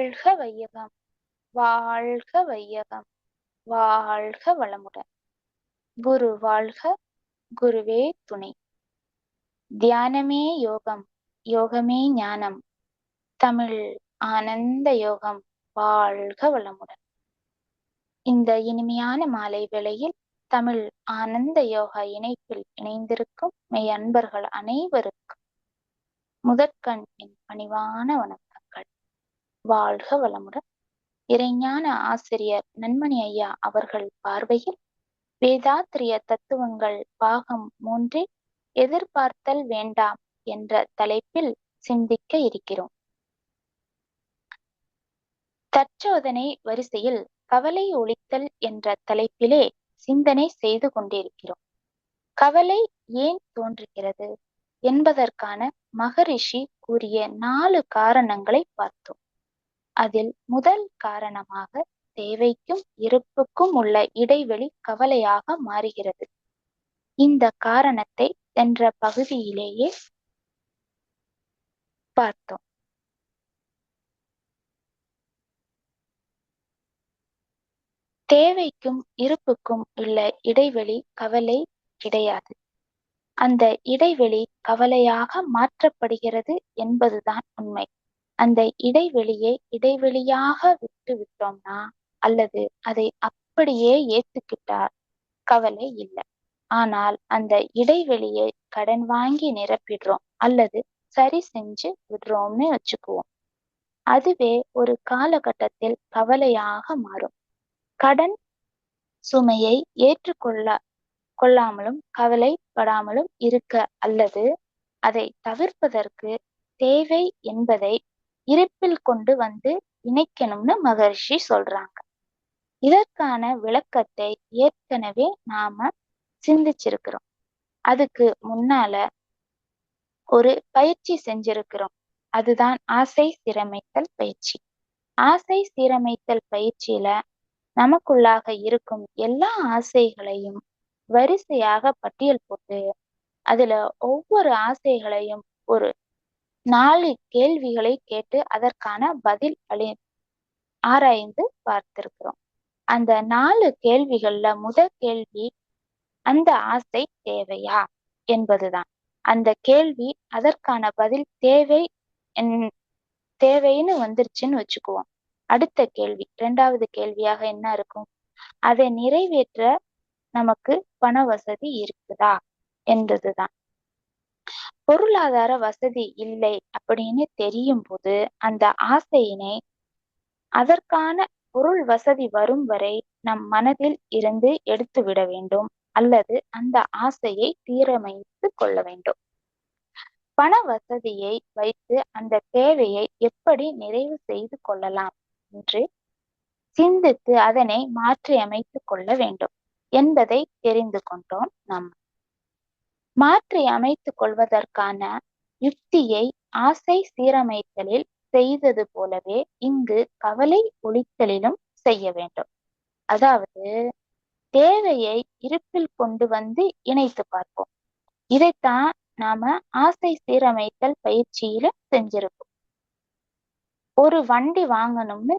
வாழ்க வையகம். வாழ்க வையகம். வாழ்க வளமுடன். குரு வாழ்க குருவே துணை. தியானமே யோகம் யோகமே ஞானம். தமிழ் ஆனந்த யோகம் வாழ்க வளமுடன். இந்த இனிமையான மாலை வேளையில் தமிழ் ஆனந்த யோகா இணைப்பில் இணைந்திருக்கும் மெய் அன்பர்கள் அனைவருக்கும் முதற்கண் என் பணிவான வணக்கம். வாழ்க வளமுடன். இறைஞான ஆசிரியர் நன்மணி ஐயா அவர்கள் பார்வையில் வேதாத்திரிய தத்துவங்கள் பாகம் மூன்றில் எதிர்பார்த்தல் வேண்டாம் என்ற தலைப்பில் சிந்திக்க இருக்கிறோம். தற்சோதனை வரிசையில் கவலை ஒழித்தல் என்ற தலைப்பிலே சிந்தனை செய்து கொண்டிருக்கிறோம். கவலை ஏன் தோன்றுகிறது என்பதற்கான மகரிஷி கூறிய நாலு காரணங்களை பார்த்தோம். அதில் முதல் காரணமாக தேவைக்கும் இருப்புக்கும் உள்ள இடைவெளி கவலையாக மாறுகிறது. இந்த காரணத்தை சென்ற பகுதியிலேயே பார்த்தோம். தேவைக்கும் இருப்புக்கும் உள்ள இடைவெளி கவலை கிடையாது. அந்த இடைவெளி கவலையாக மாற்றப்படுகிறது என்பதுதான் உண்மை. அந்த இடைவெளியை இடைவெளியாக விட்டு விட்டோம்னா அல்லது அதை அப்படியே ஏத்துக்கிட்டால் கவலை இல்லை. ஆனால் அந்த இடைவெளியை கடன் வாங்கி நிரப்பிடுறோம் அல்லது சரி செஞ்சு விடுறோம்னு வச்சுக்குவோம். அதுவே ஒரு காலகட்டத்தில் கவலையாக மாறும். கடன் சுமையை ஏற்றுக்கொள்ள கொள்ளாமலும் கவலைப்படாமலும் இருக்க அல்லது அதை தவிர்ப்பதற்கு தேவை என்பதை இருப்பில் கொண்டு வந்து இணைக்கணும்னு மகர்ஷி சொல்றாங்க. இதற்கான விளக்கத்தை ஏற்கனவே நாம சிந்திச்சிருக்கிறோம். அதுக்கு முன்னால ஒரு பயிற்சி செஞ்சிருக்கிறோம். அதுதான் ஆசை சீரமைத்தல் பயிற்சி. ஆசை சீரமைத்தல் பயிற்சியில நமக்குள்ளாக இருக்கும் எல்லா ஆசைகளையும் வரிசையாக பட்டியல் போட்டு அதுல ஒவ்வொரு ஆசைகளையும் ஒரு நாலு கேள்விகளை கேட்டு அதற்கான பதில் அளி ஆராய்ந்து பார்த்திருக்கிறோம். அந்த நாலு கேள்விகள்ல முதல் கேள்வி அந்த ஆசை தேவையா? என்பதுதான். அந்த கேள்வி அதற்கான பதில் தேவை என் தேவைன்னு வந்துருச்சுன்னு வச்சுக்குவோம். அடுத்த கேள்வி இரண்டாவது கேள்வியாக என்ன இருக்கும்? அதை நிறைவேற்ற நமக்கு பண வசதி இருக்குதா? என்பதுதான். பொருளாதார வசதி இல்லை அப்படின்னு தெரியும் போது அந்த ஆசையினை அதற்கான பொருள் வசதி வரும் வரை நம் மனதில் இருந்து எடுத்து விட வேண்டும். அல்லது அந்த ஆசையை தீரமைத்து கொள்ள வேண்டும். பண வசதியை வைத்து அந்த தேவையை எப்படி நிறைவு செய்து கொள்ளலாம் என்று சிந்தித்து அதனை மாற்றி அமைத்து கொள்ள வேண்டும் என்பதை தெரிந்து கொண்டோம் நாம் மாற்றி அமைத்துக் கொள்வதற்கான யுக்தியை ஆசை சீரமைத்தலில் செய்தது போலவே இங்கு கவலை ஒழித்தலிலும் செய்ய வேண்டும். அதாவது தேவையை இருப்பில் கொண்டு வந்து இணைத்து பார்ப்போம். இதைத்தான் நாம ஆசை சீரமைத்தல் பயிற்சியில செஞ்சிருக்கோம். ஒரு வண்டி வாங்கணும்னு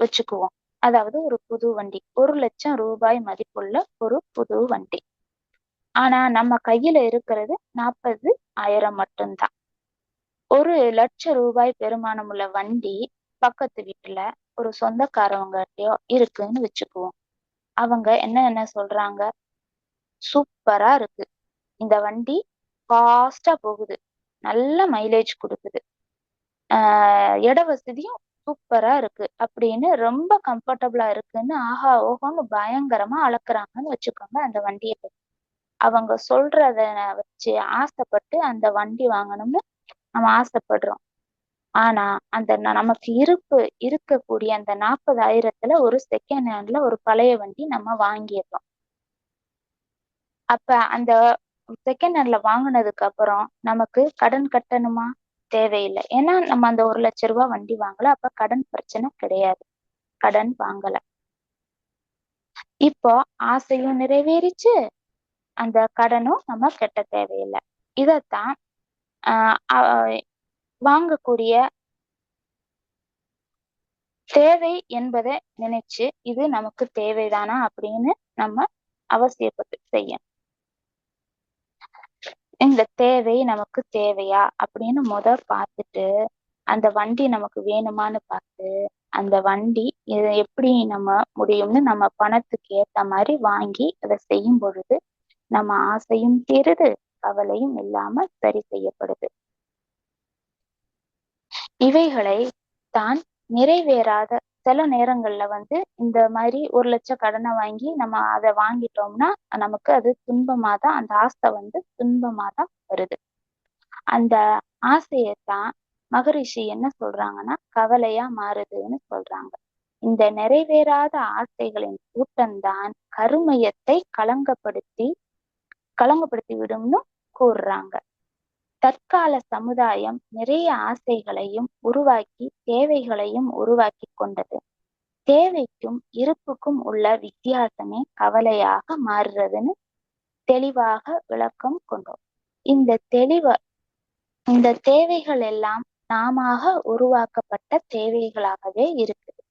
வச்சுக்குவோம். அதாவது ஒரு புது வண்டி ஒரு லட்சம் ரூபாய் மதிப்புள்ள ஒரு புது வண்டி. ஆனா நம்ம கையில இருக்கிறது நாற்பது ஆயிரம் மட்டும்தான். ஒரு லட்சம் ரூபாய் பெருமானம் உள்ள வண்டி பக்கத்து வீட்டுல ஒரு சொந்தக்காரவங்ககிட்டயோ இருக்குன்னு வச்சுக்குவோம். அவங்க என்ன என்ன சொல்றாங்க? சூப்பரா இருக்கு. இந்த வண்டி ஃபாஸ்டா போகுது. நல்ல மைலேஜ் கொடுக்குது. ஆஹ் இட வசதியும் சூப்பரா இருக்கு. அப்படின்னு ரொம்ப கம்ஃபர்டபுளா இருக்குன்னு ஆஹா ஓஹோன்னு பயங்கரமா அளக்குறாங்கன்னு வச்சுக்கோங்க அந்த வண்டியை பத்தி. அவங்க சொல்றத வச்சு ஆசைப்பட்டு அந்த வண்டி வாங்கணும்னு நம்ம ஆசைப்படுறோம். ஆனா அந்த நமக்கு இருப்பு இருக்கக்கூடிய அந்த நாற்பதாயிரத்துல ஒரு செகண்ட் ஹேண்ட்ல ஒரு பழைய வண்டி நம்ம வாங்கிடுறோம். அப்ப அந்த செகண்ட் ஹேண்ட்ல வாங்கினதுக்கு அப்புறம் நமக்கு கடன் கட்டணுமா? தேவையில்லை. ஏன்னா நம்ம அந்த ஒரு லட்ச ரூபாய் வண்டி வாங்கல. அப்ப கடன் பிரச்சனை கிடையாது. கடன் வாங்கல. இப்போ ஆசையும் நிறைவேறிச்சு. அந்த கடனும் நம்ம கட்ட தேவையில்லை. இதைத்தான் ஆஹ் வாங்கக்கூடிய தேவை என்பதை நினைச்சு இது நமக்கு தேவைதானா அப்படின்னு நம்ம அவசியப்பட்டு செய்யணும். இந்த தேவை நமக்கு தேவையா அப்படின்னு முத பார்த்துட்டு அந்த வண்டி நமக்கு வேணுமான்னு பார்த்து அந்த வண்டி எப்படி நம்ம முடியும்னு நம்ம பணத்துக்கு ஏத்த மாதிரி வாங்கி அதை செய்யும் பொழுது நம்ம ஆசையும் தீருது கவலையும் இல்லாம சரி செய்யப்படுது. இவைகளை தான் நிறைவேறாத சில நேரங்கள்ல வந்து இந்த மாதிரி ஒரு லட்சம் கடனை வாங்கி நம்ம அதை வாங்கிட்டோம்னா நமக்கு அது துன்பமா தான் அந்த ஆசை வந்து துன்பமா தான் வருது. அந்த ஆசையத்தான் மகரிஷி என்ன சொல்றாங்கன்னா கவலையா மாறுதுன்னு சொல்றாங்க. இந்த நிறைவேறாத ஆசைகளின் கூட்டம்தான் கருமையத்தை களங்கப்படுத்தி களங்கப்படுத்தி விடும்னு கூறுறாங்க. தற்கால சமுதாயம் நிறைய ஆசைகளையும் உருவாக்கி தேவைகளையும் உருவாக்கி கொண்டது. தேவைக்கும் இருப்புக்கும் உள்ள வித்தியாசமே கவலையாக மாறுறதுன்னு தெளிவாக விளக்கம் கொண்டோம். இந்த தெளிவ இந்த தேவைகள் எல்லாம் நாமாக உருவாக்கப்பட்ட தேவைகளாகவே இருக்குது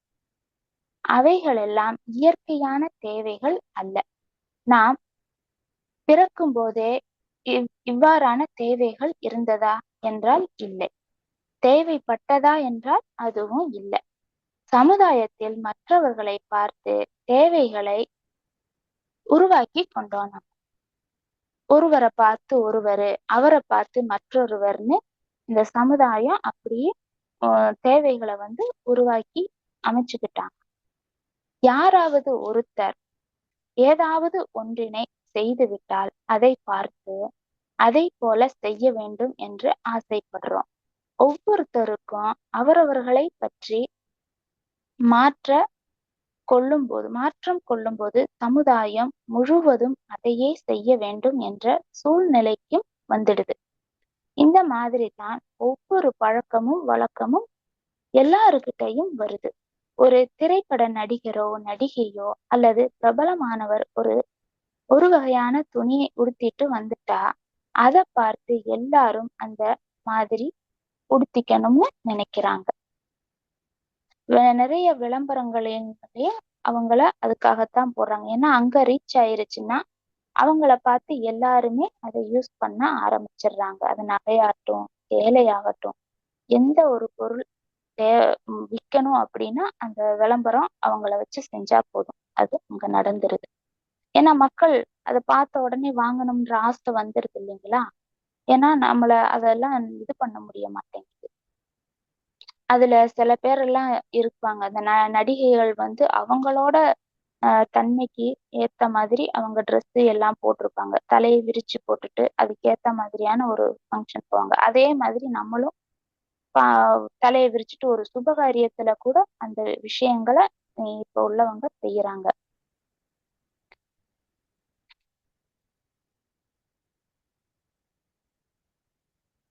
அவைகள் எல்லாம் இயற்கையான தேவைகள் அல்ல. நாம் பிறக்கும் போதே இவ் இவ்வாறான தேவைகள் இருந்ததா என்றால் இல்லை. தேவைப்பட்டதா என்றால் அதுவும் இல்லை. சமுதாயத்தில் மற்றவர்களை பார்த்து தேவைகளை உருவாக்கி கொண்டோம் நம்ம ஒருவரை பார்த்து ஒருவர் அவரை பார்த்து மற்றொருவர்னு இந்த சமுதாயம் அப்படியே தேவைகளை வந்து உருவாக்கி அமைச்சுக்கிட்டாங்க. யாராவது ஒருத்தர் ஏதாவது ஒன்றினை செய்துவிட்டால் அதை பார்த்து அதை போல செய்ய வேண்டும் என்று ஆசைப்படுறோம். ஒவ்வொருத்தருக்கும் அவரவர்களை பற்றி மாற்ற கொள்ளும் போது மாற்றம் கொள்ளும் போது சமுதாயம் முழுவதும் அதையே செய்ய வேண்டும் என்ற சூழ்நிலைக்கும் வந்துடுது. இந்த மாதிரி தான் ஒவ்வொரு பழக்கமும் வழக்கமும் எல்லாருக்கிட்டையும் வருது. ஒரு திரைப்பட நடிகரோ நடிகையோ அல்லது பிரபலமானவர் ஒரு ஒரு வகையான துணியை உடுத்திட்டு வந்துட்டா அத பார்த்து எல்லாரும் அந்த மாதிரி உடுத்திக்கணும்னு நினைக்கிறாங்க. நிறைய விளம்பரங்களையும் அவங்கள அதுக்காகத்தான் போடுறாங்க. ஏன்னா அங்க ரீச் ஆயிருச்சுன்னா அவங்கள பார்த்து எல்லாருமே அதை யூஸ் பண்ண ஆரம்பிச்சிடுறாங்க. அது நகையாகட்டும் சேலையாகட்டும் எந்த ஒரு பொருள் தே விற்கணும் அப்படின்னா அந்த விளம்பரம் அவங்கள வச்சு செஞ்சா போதும். அது அங்க நடந்துருது. ஏன்னா மக்கள் அதை பார்த்த உடனே வாங்கணும்ன்ற ஆசை வந்துருது இல்லைங்களா? ஏன்னா நம்மள அதெல்லாம் இது பண்ண முடிய மாட்டேங்குது. அதுல சில பேர் எல்லாம் இருப்பாங்க. அந்த ந நடிகைகள் வந்து அவங்களோட தன்மைக்கு ஏத்த மாதிரி அவங்க ட்ரெஸ் எல்லாம் போட்டிருப்பாங்க. தலையை விரிச்சு போட்டுட்டு அதுக்கேத்த மாதிரியான ஒரு ஃபங்க்ஷன் போவாங்க. அதே மாதிரி நம்மளும் தலையை விரிச்சுட்டு ஒரு சுபகாரியத்துல கூட அந்த விஷயங்களை இப்ப உள்ளவங்க செய்யறாங்க.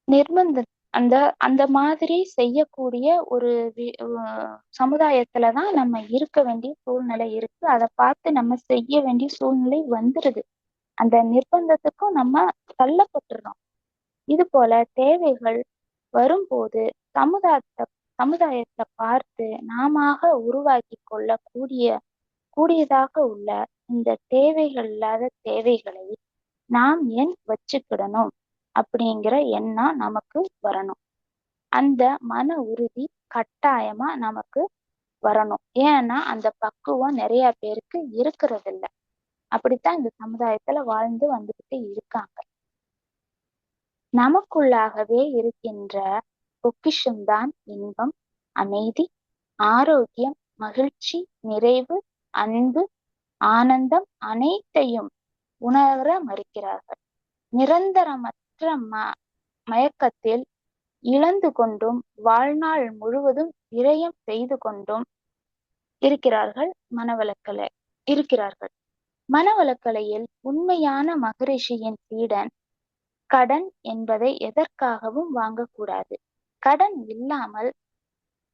நிர்பந்த அந்த அந்த மாதிரி செய்யக்கூடிய ஒரு சமுதாயத்துலதான் நம்ம இருக்க வேண்டிய சூழ்நிலை இருக்கு. அதை பார்த்து நம்ம செய்ய வேண்டிய சூழ்நிலை வந்துருது. அந்த நிர்பந்தத்துக்கும் நம்ம தள்ளப்பட்டுறோம். இது போல தேவைகள் வரும்போது சமுதாயத்தை சமுதாயத்தை பார்த்து நாம உருவாக்கி கொள்ள கூடிய கூடியதாக உள்ள இந்த தேவைகள் இல்லாத தேவைகளை நாம் ஏன் வச்சுக்கிடணும்? அப்படிங்கிற எண்ணம் நமக்கு வரணும். அந்த மன உறுதி கட்டாயமா நமக்கு வரணும். ஏன்னா அந்த பக்குவம் நிறைய பேருக்கு இருக்கிறது இல்லை அப்படித்தான் இந்த சமுதாயத்துல வாழ்ந்து வந்துகிட்டு இருக்காங்க. நமக்குள்ளாகவே இருக்கின்ற பொக்கிஷம்தான் இன்பம் அமைதி ஆரோக்கியம் மகிழ்ச்சி நிறைவு அன்பு ஆனந்தம் அனைத்தையும் உணர மறுக்கிறார்கள். நிரந்தரமற்ற ம மயக்கத்தில் இழந்து கொண்டும் வாழ்நாள் முழுவதும் விரயம் செய்து கொண்டும் இருக்கிறார்கள் மனவளக்கலை இருக்கிறார்கள். மனவளக்கலையில் உண்மையான மகரிஷியின் சீடன் கடன் என்பதை எதற்காகவும் வாங்கக்கூடாது. கடன் இல்லாமல்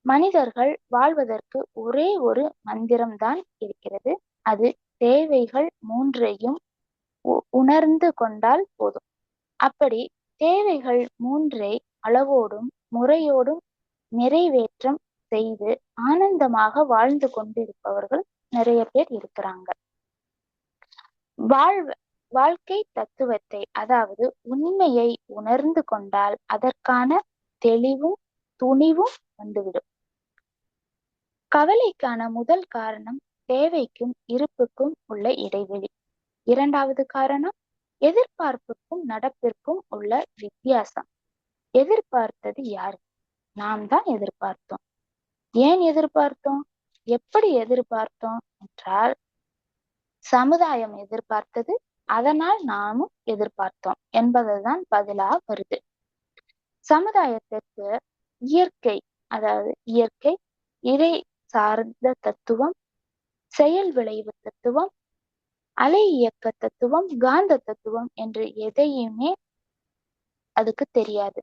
மனிதர்கள் வாழ்வதற்கு ஒரே ஒரு மந்திரம்தான் இருக்கிறது. அது தேவைகள் மூன்றையும் உணர்ந்து கொண்டால் போதும். அப்படி தேவைகள் மூன்றை அளவோடும் முறையோடும் நிறைவேற்றம் செய்து ஆனந்தமாக வாழ்ந்து கொண்டிருப்பவர்கள் நிறைய பேர் இருக்கிறாங்க. வாழ் வாழ்க்கை தத்துவத்தை அதாவது உண்மையை உணர்ந்து கொண்டால் அதற்கான தெளிவும் துணிவும் வந்துவிடும். கவலைக்கான முதல் காரணம் தேவைக்கும் இருப்புக்கும் உள்ள இடைவெளி. இரண்டாவது காரணம் எதிர்பார்ப்புக்கும் நடப்பிற்கும் உள்ள வித்தியாசம். எதிர்பார்த்தது யாரு? நாம் தான் எதிர்பார்த்தோம். ஏன் எதிர்பார்த்தோம்? எப்படி எதிர்பார்த்தோம் என்றால் சமுதாயம் எதிர்பார்த்தது அதனால் நாமும் எதிர்பார்த்தோம் என்பதுதான் பதிலா வருது. சமுதாயத்திற்கு இயற்கை அதாவது இயற்கை இறை சார்ந்த தத்துவம் செயல் விளைவு தத்துவம் அலை இயக்க தத்துவம் காந்த தத்துவம் என்று எதையுமே அதுக்கு தெரியாது.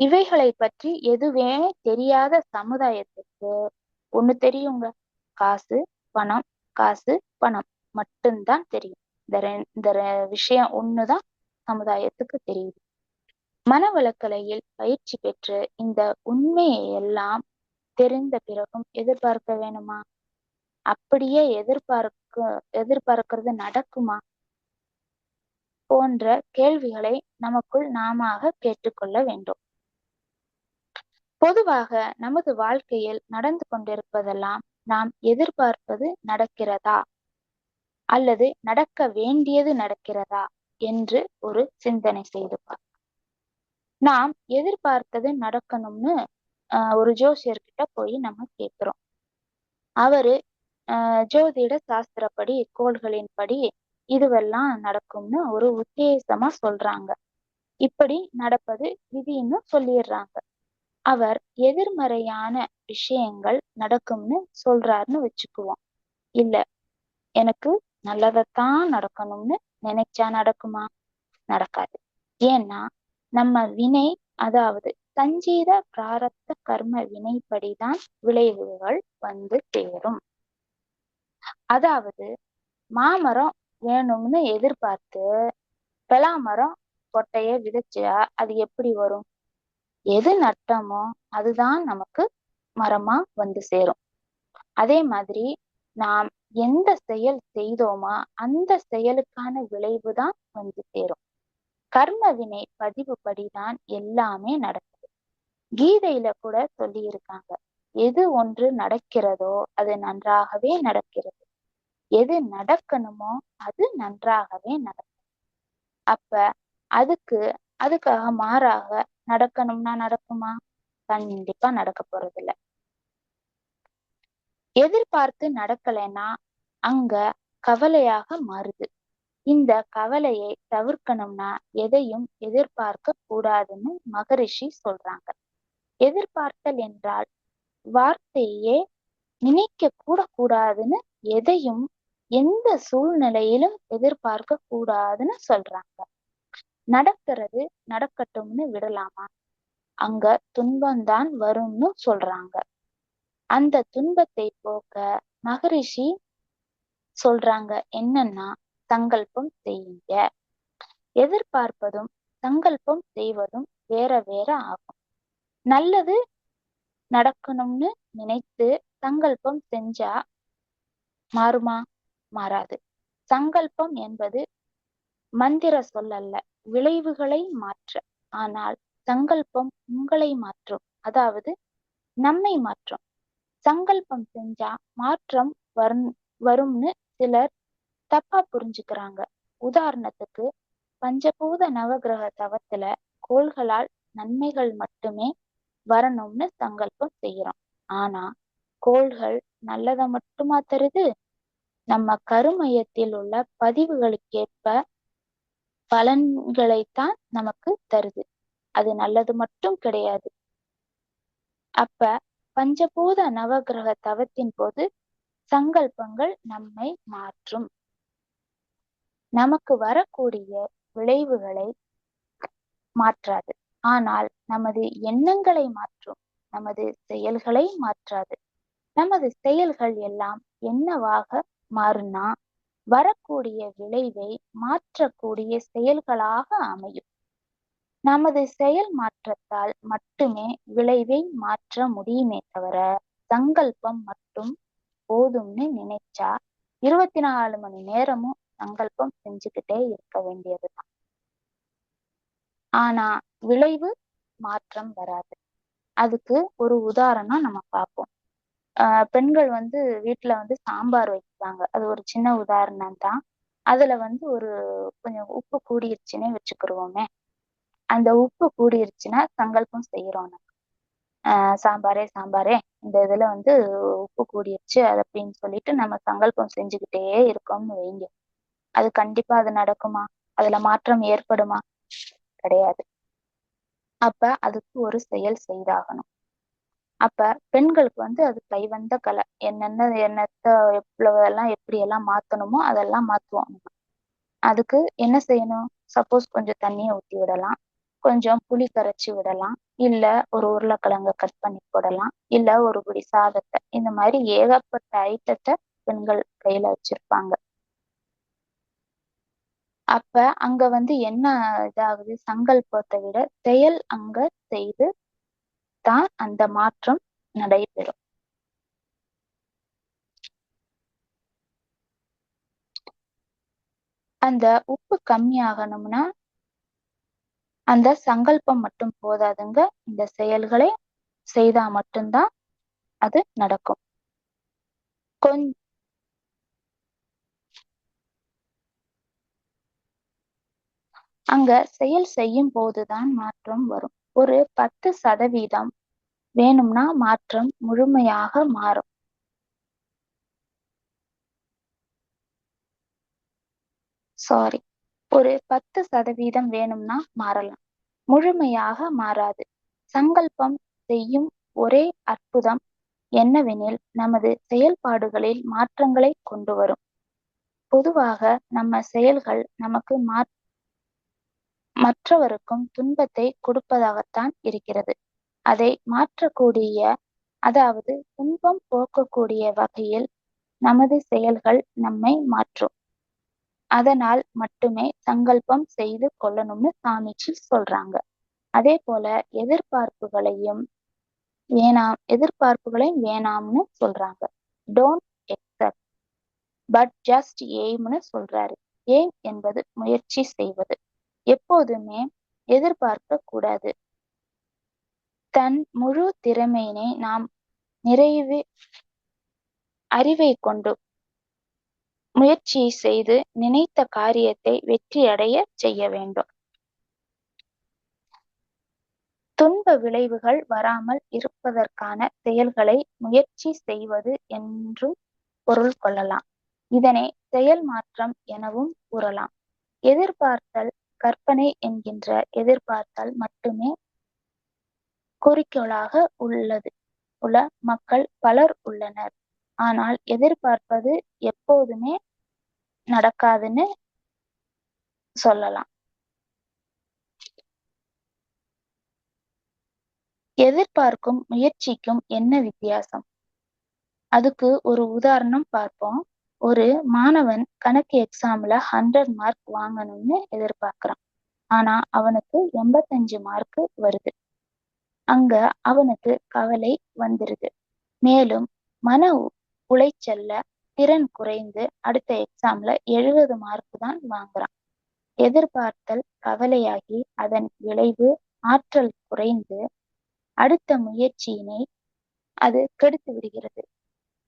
இவைகளை பற்றி எதுவே தெரியாத சமுதாயத்துக்கு ஒண்ணு தெரியுங்க? காசு பணம் காசு பணம் மட்டும்தான் தெரியும். இந்த இந்த விஷயம் ஒண்ணுதான் சமுதாயத்துக்கு தெரியுது. மனவளக்கலையில் பயிற்சி பெற்று இந்த உண்மையை எல்லாம் தெரிந்த பிறகும் எதிர்பார்க்க வேணுமா? அப்படியே எதிர்பார்க்க எதிர்பார்க்கிறது நடக்குமா? போன்ற கேள்விகளை நமக்குள் நாம கேட்டுக்கொள்ள வேண்டும். பொதுவாக நமது வாழ்க்கையில் நடந்து கொண்டிருப்பதெல்லாம் நாம் எதிர்பார்ப்பது நடக்கிறதா? அல்லது நடக்க வேண்டியது நடக்கிறதா? என்று ஒரு சிந்தனை செய்து நாம் எதிர்பார்த்தது நடக்கணும்னு ஒரு ஜோசியர்கிட்ட போய் நம்ம கேட்கிறோம். அவரு ஜோதிட சாஸ்திரப்படி கோள்களின்படி இதுவெல்லாம் நடக்கும்னு ஒரு உத்தேசமா சொல்றாங்க. இப்படி நடப்பது விதின்னு சொல்லிடுறாங்க அவர் எதிர்மறையான விஷயங்கள் நடக்கும்னு சொல்றாருன்னு வச்சுக்குவோம். இல்ல எனக்கு நல்லதைத்தான் நடக்கணும்னு நினைச்சா நடக்குமா? நடக்காது. ஏன்னா நம்ம வினை அதாவது சஞ்சீத பிராரத்த கர்ம வினைப்படிதான் விளைவுகள் வந்து சேரும். அதாவது மாமரம் வேணும்னு எதிர்பார்த்து பலாமரம் கொட்டைய விதைச்சா அது எப்படி வரும்? எது நட்டமோ அதுதான் நமக்கு மரமா வந்து சேரும். அதே மாதிரி நாம் எந்த செயல் செய்தோமா அந்த செயலுக்கான விளைவு தான் வந்து சேரும். கர்ம வினை பதிவு படிதான் எல்லாமே நடக்குது. கீதையில கூட சொல்லி இருக்காங்க எது ஒன்று நடக்கிறதோ அது நன்றாகவே நடக்கிறது. எது நடக்கணுமோ அது நன்றாகவே நடக்கும். அப்ப அதுக்கு அதுக்காக மாறாக நடக்கணும்னா நடக்குமா? கண்டிப்பா நடக்க போறது இல்ல எதிர்பார்த்து நடக்கலைன்னா அங்க கவலையாக மாறுது. இந்த கவலையை தவிர்க்கணும்னா எதையும் எதிர்பார்க்க கூடாதுன்னு மகரிஷி சொல்றாங்க. எதிர்பார்த்தல் என்றால் வார்த்தையே நினைக்க கூட கூடாதுன்னு எதையும் எந்த சூழ்நிலையிலும் எதிர்பார்க்க கூடாதுன்னு சொல்றாங்க. நடக்கிறது நடக்கட்டும்னு விடலாமா? அங்க துன்பம்தான் வரும்னு சொல்றாங்க. அந்த துன்பத்தை போக்க மகரிஷி சொல்றாங்க என்னன்னா சங்கல்பம் செய்யுங்க. எதிர்பார்ப்பதும் சங்கல்பம் செய்வதும் வேற வேற ஆகும். நல்லது நடக்கணும்னு நினைத்து சங்கல்பம் செஞ்சா மாறுமா? மாறாது. சங்கல்பம் என்பது மந்திர சொல்லல்ல விளைவுகளை மாற்ற. ஆனால் சங்கல்பம் உங்களை மாற்றும். அதாவது நம்மை மாற்றும். சங்கல்பம் செஞ்சா மாற்றம் வரும் வரும்னு சிலர் தப்பா புரிஞ்சுக்கிறாங்க. உதாரணத்துக்கு பஞ்சபூத நவகிரக தவத்துல கோள்களால் நன்மைகள் மட்டுமே வரணும்னு சங்கல்பம் செய்யறோம். ஆனா கோள்கள் நல்லதை மட்டுமா தருது? நம்ம கருமையத்தில் உள்ள பதிவுகளுக்கேற்ப பலன்களைத்தான் நமக்கு தருது. அது நல்லது மட்டும் கிடையாது. அப்ப பஞ்சபூத நவகிரக தவத்தின் போது சங்கல்பங்கள் நம்மை மாற்றும். நமக்கு வரக்கூடிய விளைவுகளை மாற்றாது. ஆனால் நமது எண்ணங்களை மாற்றும் நமது செயல்களை மாற்றாது. நமது செயல்கள் எல்லாம் என்னவாக மாறுனா வரக்கூடிய விளைவை மாற்றக்கூடிய செயல்களாக அமையும். நமது செயல் மாற்றத்தால் மட்டுமே விளைவை மாற்ற முடியுமே தவிர சங்கல்பம் மட்டும் போதும்னு நினைச்சா இருபத்தி நாலு மணி நேரமும் சங்கல்பம் செஞ்சுக்கிட்டே இருக்க வேண்டியதுதான். ஆனா விளைவு மாற்றம் வராது. அதுக்கு ஒரு உதாரணம் நம்ம பார்ப்போம். ஆஹ் பெண்கள் வந்து வீட்டுல வந்து சாம்பார் வைக்கிறாங்க அது ஒரு சின்ன உதாரணம் தான். அதுல வந்து ஒரு கொஞ்சம் உப்பு கூடிருச்சுன்னே வச்சுக்கிருவோமே. அந்த உப்பு கூடிருச்சுன்னா சங்கல்பம் செய்யறோம் நம்ம. ஆஹ் சாம்பாரே சாம்பாரே. இந்த இதுல வந்து உப்பு கூடிருச்சு அது அப்படின்னு சொல்லிட்டு நம்ம சங்கல்பம் செஞ்சுக்கிட்டே இருக்கோம்னு வைங்க. அது கண்டிப்பா அது நடக்குமா? அதுல மாற்றம் ஏற்படுமா? கிடையாது. அப்ப அதுக்கு ஒரு செயல் செய்தாகணும். அப்ப பெண்களுக்கு வந்து அது கைவந்த கலை. என்னென்ன என்னத்த எவ்வளவு எல்லாம் எப்படி எல்லாம் மாத்தணுமோ அதெல்லாம் மாத்துவோம் அதுக்கு என்ன செய்யணும்? சப்போஸ் கொஞ்சம் தண்ணியை ஊத்தி விடலாம். கொஞ்சம் புளி கரைச்சி விடலாம். இல்ல ஒரு உருளைக்கிழங்க கட் பண்ணி போடலாம். இல்ல ஒரு பிடி சாதத்தை. இந்த மாதிரி ஏகப்பட்ட ஐட்டத்தை பெண்கள் கையில வச்சிருப்பாங்க. அப்ப அங்க வந்து என்ன இதாகுது? சங்கல்பத்தை விட செயல் அங்க செய்து தான் அந்த மாற்றம் நடைபெறும். அந்த உப்பு கம்மியாகணும்னா அந்த சங்கல்பம் மட்டும் போதாதுங்க. இந்த செயல்களை செய்தா மட்டும்தான் அது நடக்கும். கொஞ்சம் அங்க செயல் செய்யும் போதுதான் மாற்றம் வரும். ஒரு பத்து சதவீதம் வேணும்னா மாற்றம் முழுமையாக மாறும். சாரி ஒரு பத்து சதவீதம் வேணும்னா மாறலாம். முழுமையாக மாறாது. சங்கல்பம் செய்யும் ஒரே அற்புதம் என்னவெனில் நமது செயல்பாடுகளில் மாற்றங்களை கொண்டு வரும். பொதுவாக நம்ம செயல்கள் நமக்கு மா மற்றவருக்கும் துன்பத்தை கொடுப்பதாகத்தான் இருக்கிறது. அதை மாற்றக்கூடிய அதாவது துன்பம் போக்கக்கூடிய வகையில் நமது செயல்கள் நம்மை மாற்றும். அதனால் மட்டுமே சங்கல்பம் செய்து கொள்ளணும்னு சாமிஜி சொல்றாங்க. அதே போல எதிர்பார்ப்புகளையும் வேணாம் எதிர்பார்ப்புகளையும் வேணாம்னு சொல்றாங்க. டோன்ட் எக்ஸப்ட் பட் ஜஸ்ட் எய்ம்னு சொல்றாரு. எய்ம் என்பது முயற்சி செய்வது. எப்போதுமே எதிர்பார்க்க கூடாது தன் முழு திறமையினை நாம் நிறைவு அறிவை கொண்டு முயற்சி செய்து நினைத்த காரியத்தை வெற்றியடைய செய்ய வேண்டும். துன்ப விளைவுகள் வராமல் இருப்பதற்கான செயல்களை முயற்சி செய்வது என்றும் பொருள் கொள்ளலாம். இதனை செயல் மாற்றம் எனவும் கூறலாம். எதிர்பார்த்தல் கற்பனை என்கின்ற எதிர்பார்த்தால் மட்டுமே குறிக்கோளாக உள்ளது. உள்ள மக்கள் பலர் உள்ளனர். ஆனால் எதிர்பார்ப்பது எப்போதுமே நடக்காதுன்னு சொல்லலாம். எதிர்பார்க்கும் முயற்சிக்கும் என்ன வித்தியாசம்? அதுக்கு ஒரு உதாரணம் பார்ப்போம். ஒரு மாணவன் கணக்கு எக்ஸாம்ல ஹண்ட்ரட் மார்க் வாங்கணும்னு எதிர்பார்க்கிறான். ஆனா அவனுக்கு எண்பத்தஞ்சு மார்க் வருது. அங்க அவனுக்கு கவலை வந்துருது. மேலும் மன உளைச்சல்ல திறன் குறைந்து அடுத்த எக்ஸாம்ல எழுபது மார்க் தான் வாங்குறான். எதிர்பார்த்தல் கவலையாகி அதன் விளைவு ஆற்றல் குறைந்து அடுத்த முயற்சியினை அது கெடுத்து விடுகிறது.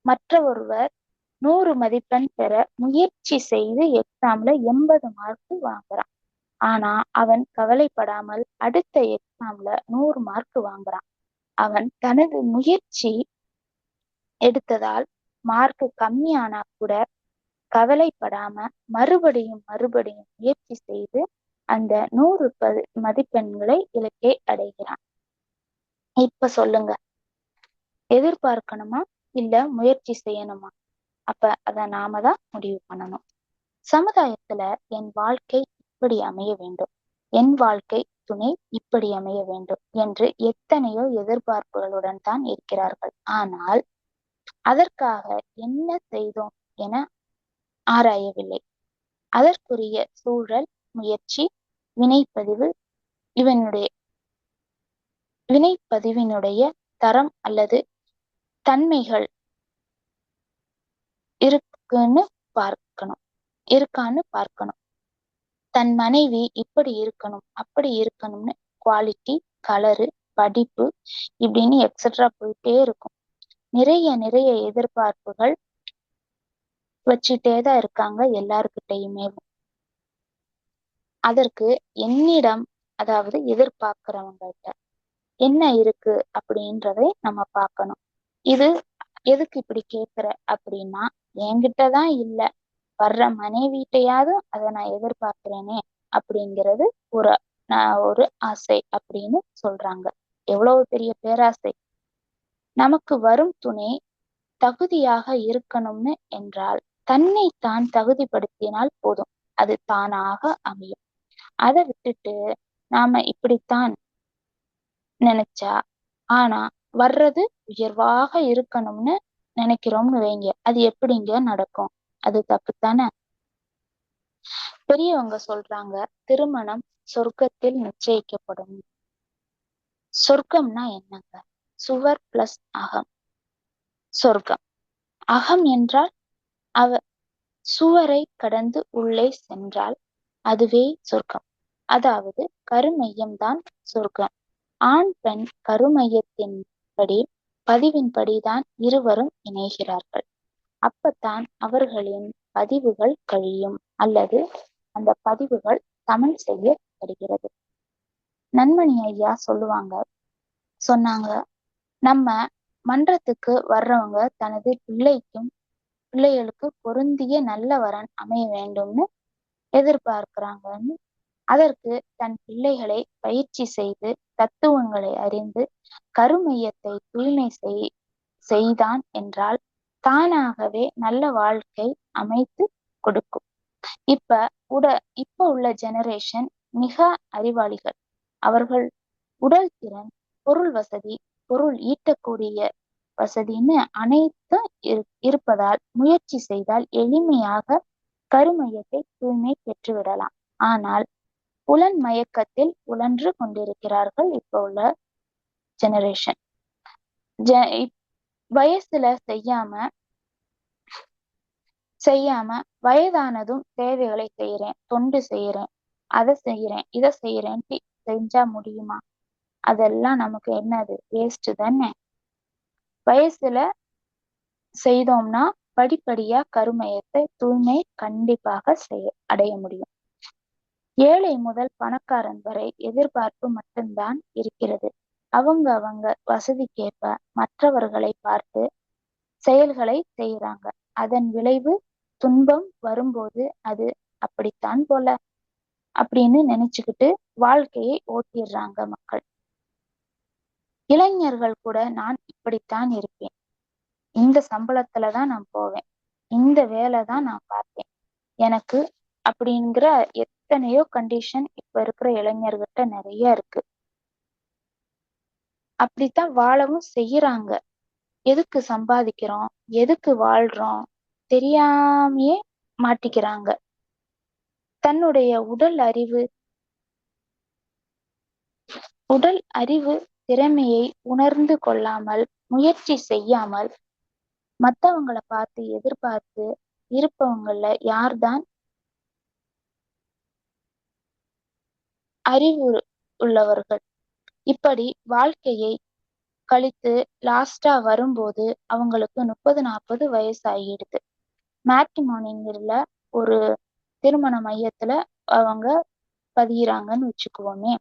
மற்ற ஒருவர் நூறு மதிப்பெண் பெற முயற்சி செய்து எக்ஸாம்ல எண்பது மார்க் வாங்குறான். ஆனா அவன் கவலைப்படாமல் அடுத்த எக்ஸாம்ல நூறு மார்க் வாங்குறான். அவன் தனது முயற்சி எடுத்ததால் மார்க் கம்மியானா கூட கவலைப்படாம மறுபடியும் மறுபடியும் முயற்சி செய்து அந்த நூறு மதிப்பெண்களை இலக்கை அடைகிறான். இப்ப சொல்லுங்க. எதிர்பார்க்கணுமா? இல்ல முயற்சி செய்யணுமா? அப்ப அத நாம தான் முடிவு பண்ணணும். சமுதாயத்துல என் வாழ்க்கை இப்படி அமைய வேண்டும். என் வாழ்க்கை துணை இப்படி அமைய வேண்டும் என்று எத்தனையோ எதிர்பார்ப்புகளுடன் தான் இருக்கிறார்கள். ஆனால் அதற்காக என்ன செய்தோம் என ஆராயவில்லை. அதற்குரிய சூழல் முயற்சி வினைப்பதிவு இவனுடைய வினைப்பதிவினுடைய தரம் அல்லது தன்மைகள் இருக்குன்னு பார்க்கணும். இருக்கான்னு பார்க்கணும். தன் மனைவி இப்படி இருக்கணும் அப்படி இருக்கணும்னு குவாலிட்டி கலரு படிப்பு இப்படின்னு எக்ஸட்ரா போயிட்டே இருக்கும். நிறைய நிறைய எதிர்பார்ப்புகள் வச்சுட்டே தான் இருக்காங்க எல்லாருக்கிட்டையுமே அதற்கு என்னிடம் அதாவது எதிர்பார்க்கிறவங்கள்ட்ட என்ன இருக்கு அப்படின்றதை நம்ம பார்க்கணும். இது எதுக்கு இப்படி கேக்குற அப்படின்னா என்கிட்டதான் இல்ல. வர்ற மனைவிட்டையாவது அதை நான் எதிர்பார்க்கிறேனே அப்படிங்கிறது ஒரு நான் ஒரு ஆசை அப்படின்னு சொல்றாங்க. எவ்வளவு பெரிய பேராசை. நமக்கு வரும் துணை தகுதியாக இருக்கணும்னு என்றால் தன்னை தான் தகுதிப்படுத்தினால் போதும். அது தானாக அமையும். அதை விட்டுட்டு நாம இப்படித்தான் நினைச்சா ஆனா வர்றது உயர்வாக இருக்கணும்னு நினைக்கிறோம்னு வைங்க. அது எப்படிங்க நடக்கும்? அது தப்புத்தானே? பெரியவங்க சொல்றாங்க திருமணம் சொர்க்கத்தில் நிச்சயிக்கப்படும். சொர்க்கம்னா என்னங்க? சுவர் பிளஸ் அகம். சொர்க்கம். அகம் என்றால் அவ சுவரை கடந்து உள்ளே சென்றால் அதுவே சொர்க்கம். அதாவது கருமையம்தான் சொர்க்கம். ஆண் பெண் கருமையத்தின்படி பதிவின்படிதான் இருவரும் இணைகிறார்கள். அப்பத்தான் அவர்களின் பதிவுகள் கழியும் அல்லது அந்த பதிவுகள் தமிழ் செய்யப்படுகிறது நன்மணி ஐயா சொல்லுவாங்க சொன்னாங்க நம்ம மன்றத்துக்கு வர்றவங்க தனது பிள்ளைக்கும் பிள்ளைகளுக்கு பொருந்திய நல்ல வரன் அமைய வேண்டும்னு எதிர்பார்க்கிறாங்கன்னு அதற்கு தன் பிள்ளைகளை பயிற்சி செய்து தத்துவங்களை அறிந்து கருமையத்தை தூய்மை செய் செய்தான் என்றால் தானாகவே நல்ல வாழ்க்கை அமைத்து கொடுக்கும். இப்ப உட இப்ப உள்ள ஜெனரேஷன் மிக அறிவாளிகள். அவர்கள் உடல் திறன் பொருள் வசதி பொருள் ஈட்டக்கூடிய வசதின்னு அனைத்தும் இருப்பதால் முயற்சி செய்தால் எளிமையாக கருமையத்தை தூய்மை பெற்றுவிடலாம். ஆனால் புலன் மயக்கத்தில் உழன்று கொண்டிருக்கிறார்கள். இப்போ உள்ள ஜெனரேஷன் வயசுல செய்யாம செய்யாம வயதானதும் தேவைகளை செய்யறேன் தொண்டு செய்யறேன் அதை செய்யறேன் இதை செய்யறேன்ட்டு செஞ்சா முடியுமா? அதெல்லாம் நமக்கு என்னது? வேஸ்ட் தானே. வயசுல செய்தோம்னா படிப்படியா கருமையத்தை தூய்மை கண்டிப்பாக செய்ய அடைய முடியும். ஏழை முதல் பணக்காரன் வரை எதிர்பார்ப்பு மட்டும்தான் இருக்கிறது. அவங்க அவங்க வசதிக்கேற்ப மற்றவர்களை பார்த்து செயல்களை செய்யறாங்க அதன் விளைவு துன்பம் வரும்போது அது அப்படித்தான் போல அப்படின்னு நினைச்சுக்கிட்டு வாழ்க்கையை ஓட்டிடுறாங்க மக்கள். இளைஞர்கள் கூட நான் இப்படித்தான் இருப்பேன் இந்த சம்பளத்துல தான் நான் போவேன். இந்த வேலை தான் நான் பார்ப்பேன். எனக்கு அப்படிங்கிற எத்தனையோ கண்டிஷன் இப்ப இருக்கிற இளைஞர்கிட்ட நிறைய இருக்கு. அப்படித்தான் வாழவும் செய்யறாங்க. எதுக்கு சம்பாதிக்கிறோம்? எதுக்கு வாழ்றோம்? தெரியாமையே மாட்டிக்கிறாங்க. தன்னுடைய உடல் அறிவு உடல் அறிவு திறமையை உணர்ந்து கொள்ளாமல் முயற்சி செய்யாமல் மத்தவங்கள பார்த்து எதிர்பார்த்து இருப்பவங்கள யார்தான்? அறிவு உள்ளவர்கள். இப்படி வாழ்க்கையை கழித்து லாஸ்டா வரும்போது அவங்களுக்கு முப்பது நாற்பது வயசு ஆகிடுது மேட்ரிமோனிங்கிற ஒரு திருமண மையத்துல அவங்க பதியிறாங்கன்னு வச்சுக்குவோமே.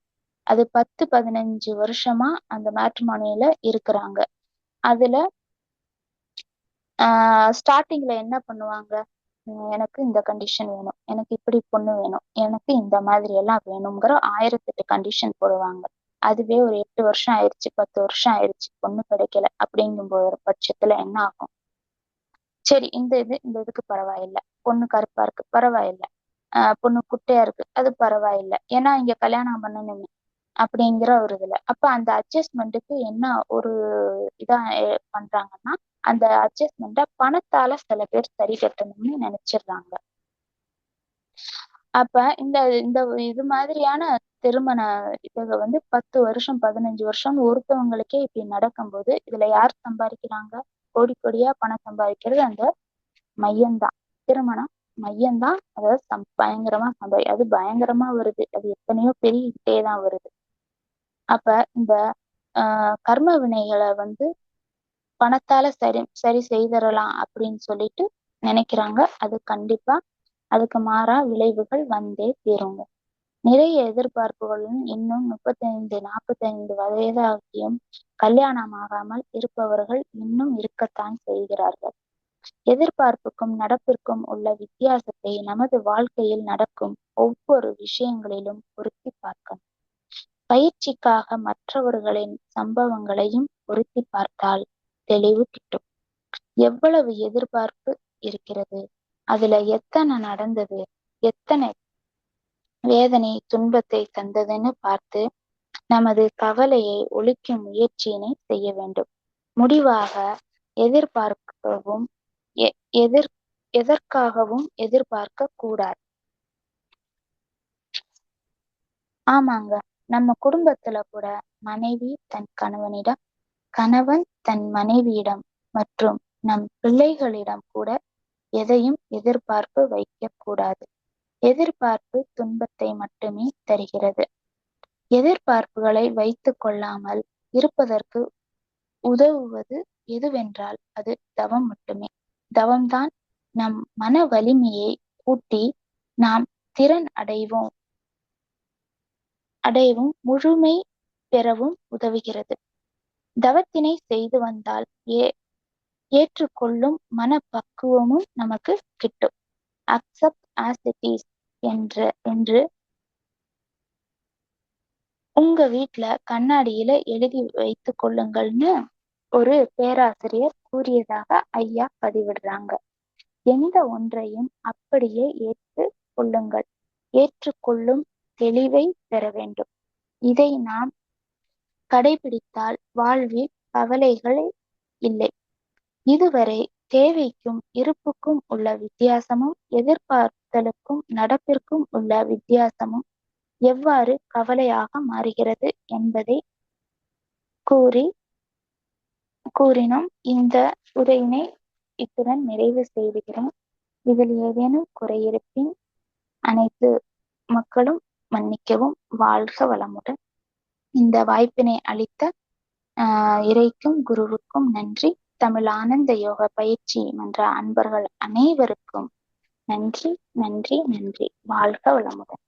அது பத்து பதினஞ்சு வருஷமா அந்த மேட்ரிமோனியில இருக்கிறாங்க. அதுல ஆஹ் ஸ்டார்டிங்ல என்ன பண்ணுவாங்க? எனக்கு இந்த கண்டிஷன் வேணும். எனக்கு இப்படி பொண்ணு வேணும். எனக்கு இந்த மாதிரி எல்லாம் வேணுங்கிற ஆயிரத்தெட்டு கண்டிஷன் போடுவாங்க. அதுவே ஒரு எட்டு வருஷம் ஆயிடுச்சு பத்து வருஷம் ஆயிடுச்சு பொண்ணு கிடைக்கல அப்படிங்கும் போற பட்சத்துல என்ன ஆகும்? சரி இந்த இது இந்த இதுக்கு பரவாயில்ல. பொண்ணு கருப்பா இருக்கு பரவாயில்ல. ஆஹ் பொண்ணு குட்டையா இருக்கு அது பரவாயில்ல. ஏன்னா இங்க கல்யாணம் பண்ணணுமே அப்படிங்கிற ஒரு இதுல. அப்ப அந்த அட்ஜஸ்ட்மெண்ட்டுக்கு என்ன ஒரு இதா பண்றாங்கன்னா அந்த அட்ஜஸ்ட்மெண்ட்டை பணத்தால சில பேர் சரி கட்டணும்னு நினைச்சிடுறாங்க. அப்ப இந்த இந்த இது மாதிரியான திருமண இத வந்து பத்து வருஷம் பதினஞ்சு வருஷம் ஒருத்தவங்களுக்கே இப்படி நடக்கும்போது இதுல யார் சம்பாதிக்கிறாங்க? கோடி கோடியா பணம் சம்பாதிக்கிறது அந்த மையம்தான். திருமணம் மையம்தான். அதாவது சம் பயங்கரமா சம்பாதி அது பயங்கரமா வருது. அது எத்தனையோ பெருகிக்கிட்டே தான் வருது. அப்ப இந்த ஆஹ் கர்ம வினைகளை வந்து பணத்தால சரி சரி செய்தரலாம் அப்படின்னு சொல்லிட்டு நினைக்கிறாங்க. அது கண்டிப்பா அதுக்கு மாறா விளைவுகள் வந்தே தீருங்க நிறைய எதிர்பார்ப்புகளும் இன்னும் முப்பத்தைந்து நாற்பத்தைந்து வயதாகியும் கல்யாணம் ஆகாமல் இருப்பவர்கள் இன்னும் இருக்கத்தான் செய்கிறார்கள். எதிர்பார்ப்புக்கும் நடப்பிற்கும் உள்ள வித்தியாசத்தை நமது வாழ்க்கையில் நடக்கும் ஒவ்வொரு விஷயங்களிலும் பொருத்தி பார்க்கணும் பயிற்சிக்காக மற்றவர்களின் சம்பவங்களையும் பொருத்தி பார்த்தால் தெளிவு கிட்டும். எவ்வளவு எதிர்பார்ப்பு இருக்கிறது? அதுல எத்தனை நடந்தது எத்தனை வேதனை துன்பத்தை தந்ததுன்னு பார்த்து நமது கவலையை ஒழிக்கும் முயற்சியினை செய்ய வேண்டும். முடிவாக எதிர்பார்க்கவும் எதிர் எதற்காகவும் எதிர்பார்க்க கூடாது. ஆமாங்க நம்ம குடும்பத்துல கூட மனைவி தன் கணவனிடம் கணவன் தன் மனைவியிடம் மற்றும் நம் பிள்ளைகளிடம் கூட எதையும் எதிர்பார்ப்பு வைக்கக்கூடாது. எதிர்பார்ப்பு துன்பத்தை மட்டுமே தருகிறது. எதிர்பார்ப்புகளை வைத்து கொள்ளாமல் இருப்பதற்கு உதவுவது எதுவென்றால் அது தவம் மட்டுமே. தவம்தான் நம் மன வலிமையை கூட்டி நாம் திறன் அடைவோம். அடையவும் முழுமை பெறவும் உதவுகிறது. தவத்தினை செய்து வந்தால் ஏ ஏற்றுக்கொள்ளும் மனப்பக்குவமும் நமக்கு கிட்டும். அக்செப்ட் ஆஸ் இட் இஸ் என்ற என்று உங்க வீட்டுல கண்ணாடியில எழுதி வைத்து கொள்ளுங்கள்னு ஒரு பேராசிரியர் கூறியதாக ஐயா பதிவிடுறாங்க. எந்த ஒன்றையும் அப்படியே ஏற்று கொள்ளுங்கள். ஏற்றுக்கொள்ளும் தெளிவை பெற வேண்டும். இதை நாம் கடைபிடித்தால் வாழ்வில் கவலைகளே இல்லை. இதுவரை தேவைக்கும் இருப்புக்கும் உள்ள வித்தியாசமும் எதிர்பார்த்தலுக்கும் நடப்பிற்கும் உள்ள வித்தியாசமும் எவ்வாறு கவலையாக மாறுகிறது என்பதை கூறி கூறினோம் இந்த உரையினை இத்துடன் நிறைவு செய்துகிறோம். இதில் ஏதேனும் குறையிருப்பின் அனைத்து மக்களும் மன்னிக்கவும் வாழ்க வளமுடன். இந்த வாய்ப்பினை அளித்த ஆஹ் இறைக்கும் குருவுக்கும் நன்றி. தமிழ் ஆனந்த யோக பயிற்சி மன்ற அன்பர்கள் அனைவருக்கும் நன்றி நன்றி நன்றி. வாழ்க வளமுடன்.